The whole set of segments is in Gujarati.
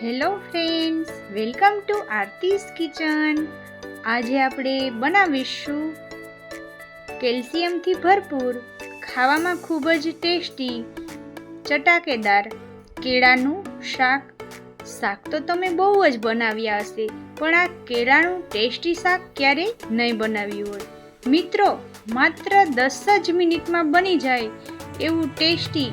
Friends welcome to Aarti's kitchen આજે આપણે બનાવીશું કેલ્શિયમથી ભરપૂર, ખાવામાં ખૂબ જ ટેસ્ટી, ચટાકેદાર, કેળાનું શાક. શાક તો તમે બહુ જ બનાવ્યા હશે, પણ આ કેળાનું ટેસ્ટી શાક ક્યારેય નહીં બનાવ્યું હોય. મિત્રો, માત્ર દસ જ મિનિટમાં બની જાય એવું ટેસ્ટી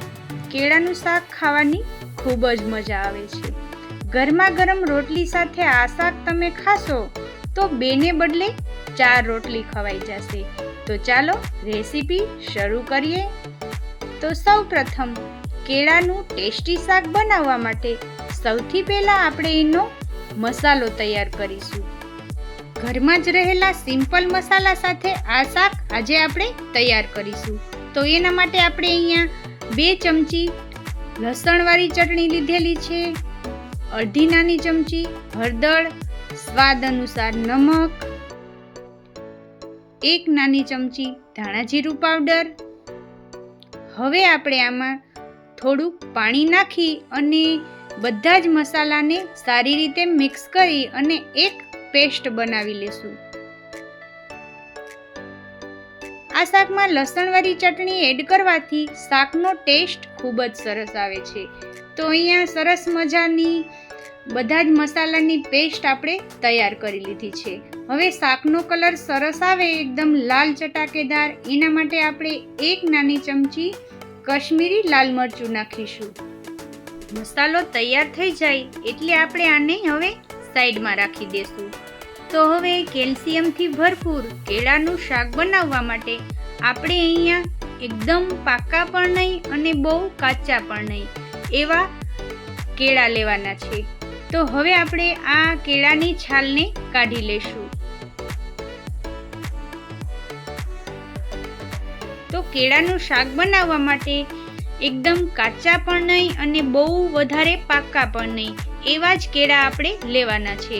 કેળાનું શાક ખાવાની ખૂબ જ મજા આવે છે. ગરમા ગરમ રોટલી સાથે આ શાક તમે ખાશો, તો બેને બદલે ચાર રોટલી ખવાઈ જશે. તો ચાલો રેસીપી શરૂ કરીએ. તો સૌ પ્રથમ કેળાનું ટેસ્ટી શાક બનાવવા માટે સૌથી પહેલાં આપણે એનો મસાલો તૈયાર કરીશું. ઘરમાં જ રહેલા સિમ્પલ મસાલા સાથે આ શાક આજે આપણે તૈયાર કરીશું. તો એના માટે આપણે અહીંયા બે ચમચી લસણવાળી ચટણી લીધેલી છે. અડધી નાની ચમચી, હળદર, સ્વાદ અનુસાર નમક, એક નાની ચમચી ધાણા જીરું પાવડર. હવે આપણે આમાં થોડુંક પાણી નાખી અને બધા જ મસાલાને સારી રીતે મિક્સ કરી અને એક પેસ્ટ બનાવી લેશું. આ શાકમાં લસણવાળી ચટણી એડ કરવાથી શાકનો ટેસ્ટ ખૂબ જ સરસ આવે છે. તો અહીંયા સરસ મજાની, બધા જ મસાલાની પેસ્ટ આપણે તૈયાર કરી લીધી છે. હવે શાકનો કલર સરસ આવે, એકદમ લાલ ચટાકેદાર, એના માટે આપણે એક નાની ચમચી કશ્મીરી લાલ મરચું નાખીશું. મસાલો તૈયાર થઈ જાય એટલે આપણે આને હવે સાઈડમાં રાખી દેશું. તો હવે કેલ્શિયમથી ભરપૂર કેળાનું શાક બનાવવા માટે આપણે અહીંયા એકદમ પાકા પણ નહીં અને બહુ કાચા પણ નહીં. એવા કેળા લેવાના છે. તો હવે આપણે આ કેળાની છાલને કાઢી લેશું તો કેળાનું શાક બનાવવા માટે એકદમ કાચા પણ નહીં અને બહુ વધારે પાકા પણ નહીં, એવા જ કેળા આપણે લેવાના છે.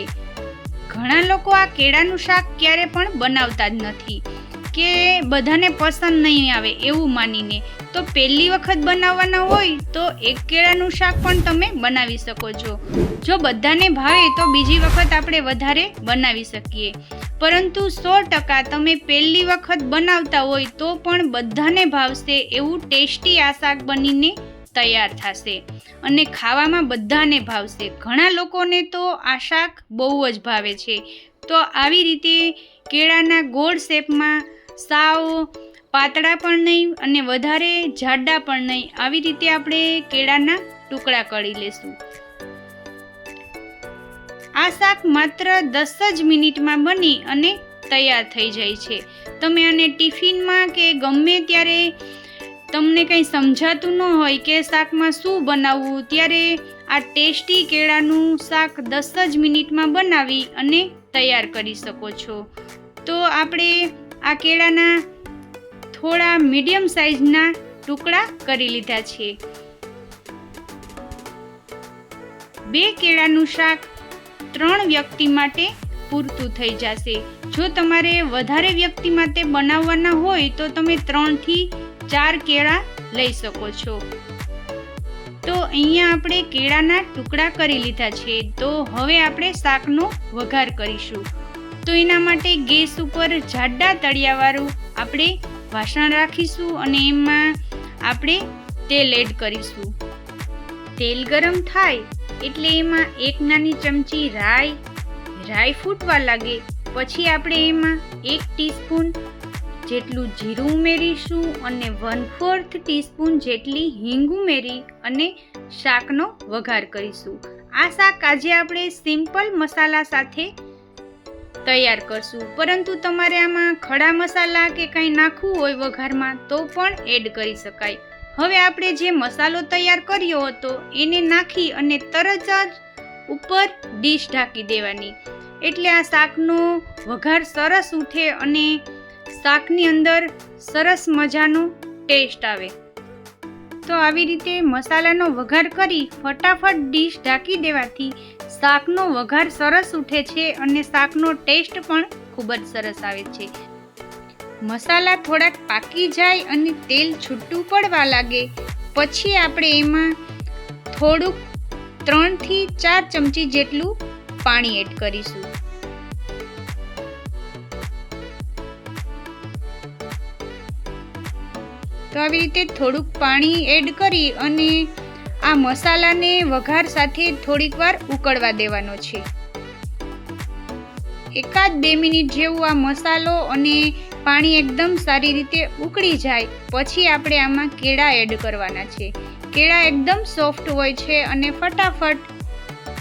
ઘણા લોકો આ કેળાનું શાક ક્યારે પણ બનાવતા જ નથી, કે બધાને પસંદ નહીં આવે એવું માનીને. તો પહેલી વખત બનાવવાના હોય તો એક કેળાનું શાક પણ તમે બનાવી શકો છો. જો બધાને ભાવે તો બીજી વખત આપણે વધારે બનાવી શકીએ. પરંતુ સો ટકા તમે પહેલી વખત બનાવતા હોય તો પણ બધાને ભાવશે એવું ટેસ્ટી આ શાક બનીને તૈયાર થશે. અને ખાવામાં બધાને ભાવશે. ઘણા લોકોને તો આ શાક બહુ જ ભાવે છે. તો આવી રીતે કેળાના ગોળ શેપમાં સાવ પાતળા પણ નહીં અને વધારે જાડા પણ નહીં. આવી રીતે આપણે કેળાના ટુકડા કરી લેશું. આ શાક માત્ર દસ જ મિનિટમાં બની અને તૈયાર થઈ જાય છે. તમે આને ટિફિનમાં કે ગમે ત્યારે તમને કંઈ સમજાતું ન હોય કે શાકમાં શું બનાવવું, ત્યારે આ ટેસ્ટી કેળાનું શાક દસ જ મિનિટમાં બનાવી અને તૈયાર કરી શકો છો. તો આપણે આ કેળાના થોડા મીડિયમ સાઇઝના ટુકડા કરી લીધા છે. બે કેળાનું શાક ત્રણ વ્યક્તિ માટે પૂરતું થઈ જશે. જો તમારે વધારે વ્યક્તિ માટે બનાવવાના હોય તો તમે ત્રણથી ચાર કેળા લઈ શકો છો. તો અહીંયા આપણે કેળાના ટુકડા કરી લીધા છે. તો હવે આપણે શાકનો વઘાર કરીશું. તો એના માટે ગેસ ઉપર જાડા તળિયાવાળું આપણે વાસણ રાખીશું અને એમાં આપણે તેલ એડ કરીશું. તેલ ગરમ થાય એટલે એમાં એક નાની ચમચી રાઈ રાઈ ફૂટવા લાગે. પછી આપણે એમાં એક ટીસ્પૂન જેટલું જીરું ઉમેરીશું અને વન ફોર્થ ટીસ્પૂન જેટલી હિંગ ઉમેરી અને શાકનો વઘાર કરીશું. આ શાક આજે આપણે સિમ્પલ મસાલા સાથે તૈયાર કરશું. પરંતુ તમારે આમાં ખડા મસાલા કે કંઈ નાખવું હોય વઘારમાં તો પણ એડ કરી શકાય. હવે આપણે જે મસાલો તૈયાર કર્યો હતો એને નાખી અને તરત જ ઉપર ડીશ ઢાંકી દેવાની. એટલે આ શાકનો વઘાર સરસ ઉઠે અને શાકની અંદર સરસ મજાનો ટેસ્ટ આવે. તો આવી રીતે મસાલાનો વઘાર કરી ફટાફટ ડીશ ઢાંકી દેવાથી શાકનો વઘાર સરસ ઉઠે છે અને શાકનો ટેસ્ટ પણ ખૂબ જ સરસ આવે છે. મસાલા થોડાક પાકી જાય અને તેલ છૂટું પડવા લાગે. પછી આપણે એમાં થોડુંક ત્રણથી ચાર ચમચી જેટલું પાણી એડ કરીશું. તો આવી રીતે થોડુંક પાણી એડ કરી અને આ મસાલાને વઘાર સાથે થોડીક વાર ઉકળવા દેવાનો છે. એકાદ બે મિનિટ જેવું આ મસાલો અને પાણી એકદમ સારી રીતે ઉકળી જાય, પછી આપણે આમાં કેળા એડ કરવાના છે. કેળા એકદમ સોફ્ટ હોય છે અને ફટાફટ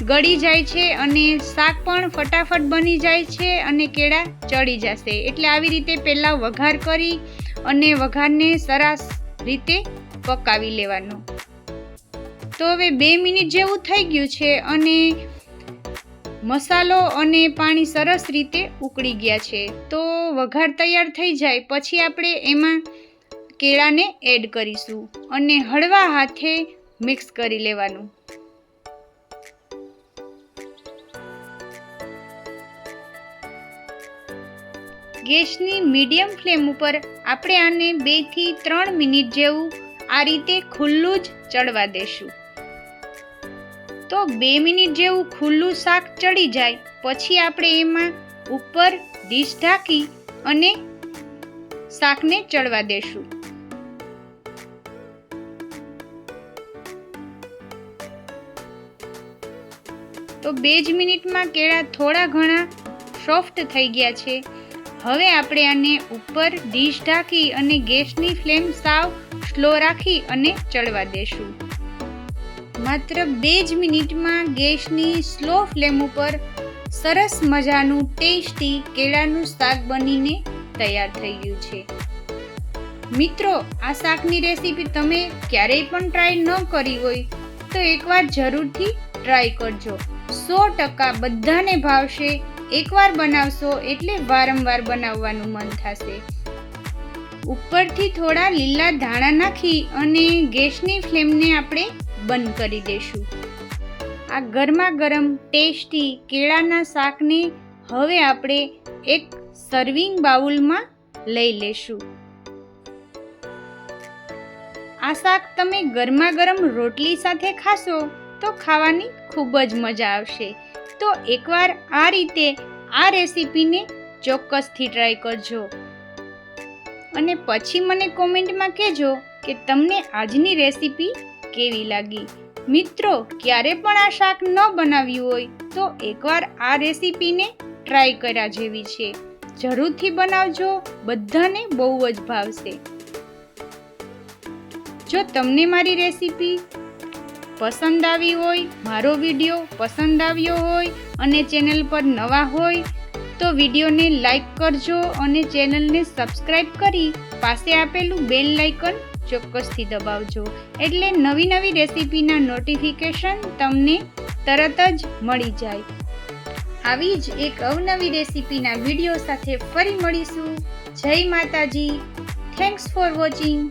ગળી જાય છે અને શાક પણ ફટાફટ બની જાય છે અને કેળા ચડી જશે. એટલે આવી રીતે પહેલાં વઘાર કરી અને વઘારને સરસ રીતે પકાવી લેવાનો. તો હવે બે મિનિટ જેવું થઈ ગયું છે અને મસાલો અને પાણી સરસ રીતે ઉકળી ગયા છે. તો વઘાર તૈયાર થઈ જાય પછી આપણે એમાં કેળાને એડ કરીશું અને હળવા હાથે મિક્સ કરી લેવાનું. ગેસની મીડિયમ ફ્લેમ ઉપર આપણે આને બેથી ત્રણ મિનિટ જેવું આ રીતે ખુલ્લું જ ચડવા દેશું. તો બે મિનિટ જેવું ખુલ્લું શાક ચડી જાય, પછી આપણે એમાં ઉપર ડીશ ઢાંકી અને શાકને ચડવા દેશું. તો બે જ મિનિટમાં કેળા થોડા ઘણા સોફ્ટ થઈ ગયા છે. હવે આપણે આને ઉપર ડીશ ઢાંકી અને ગેસની ફ્લેમ સાવ સ્લો રાખી અને ચડવા દેશું. માત્ર બે જ મિનિટમાં ગેસની સ્લો ફ્લેમ ઉપર સરસ મજાનું ટેસ્ટી કેળાનું શાક બનીને તૈયાર થઈ ગયું છે. મિત્રો, આ શાકની રેસીપી તમે ક્યારેય પણ ટ્રાય ન કરી હોય તો એકવાર જરૂરથી ટ્રાય કરજો. સો ટકા બધાને ભાવશે એકવાર બનાવશો એટલે વારંવાર બનાવવાનું મન થશે. ઉપરથી થોડા લીલા ધાણા નાખી અને ગેસની ફ્લેમને આપણે બંધ કરી દઈશું આ ગરમા ગરમ ટેસ્ટી કેળાના શાકને હવે આપણે એક સર્વિંગ બાઉલમાં લઈ લેશું. આ શાક તમે ગરમા ગરમ રોટલી સાથે ખાશો તો ખાવાની ખૂબ જ મજા આવશે. તો એકવાર આ રીતે આ રેસીપીને ચોક્કસથી ટ્રાય કરજો. અને પછી મને કોમેન્ટમાં કહેજો કે તમને આજની રેસીપી કેવી લાગી. મિત્રો, ક્યારે પણ આ શાક ન બનાવ્યું હોય તો એકવાર આ રેસીપીને ટ્રાય કર્યા જેવી છે. જરૂરથી બનાવજો, બધાને બહુ જ ભાવશે. જો તમને મારી રેસીપી પસંદ આવી હોય, મારો વીડિયો પસંદ આવ્યો હોય અને ચેનલ પર નવા હોય, તો વિડીયોને લાઈક કરજો અને ચેનલને સબસ્ક્રાઈબ કરી પાસે આપેલું બેલ લાઇકન ચોક્કસથી દબાવજો. એટલે નવી નવી રેસીપીના નોટિફિકેશન તમને તરત જ મળી જાય. આવી જ એક અવનવી રેસીપીના વીડિયો સાથે ફરી મળીશું. જય માતાજી. Thanks for watching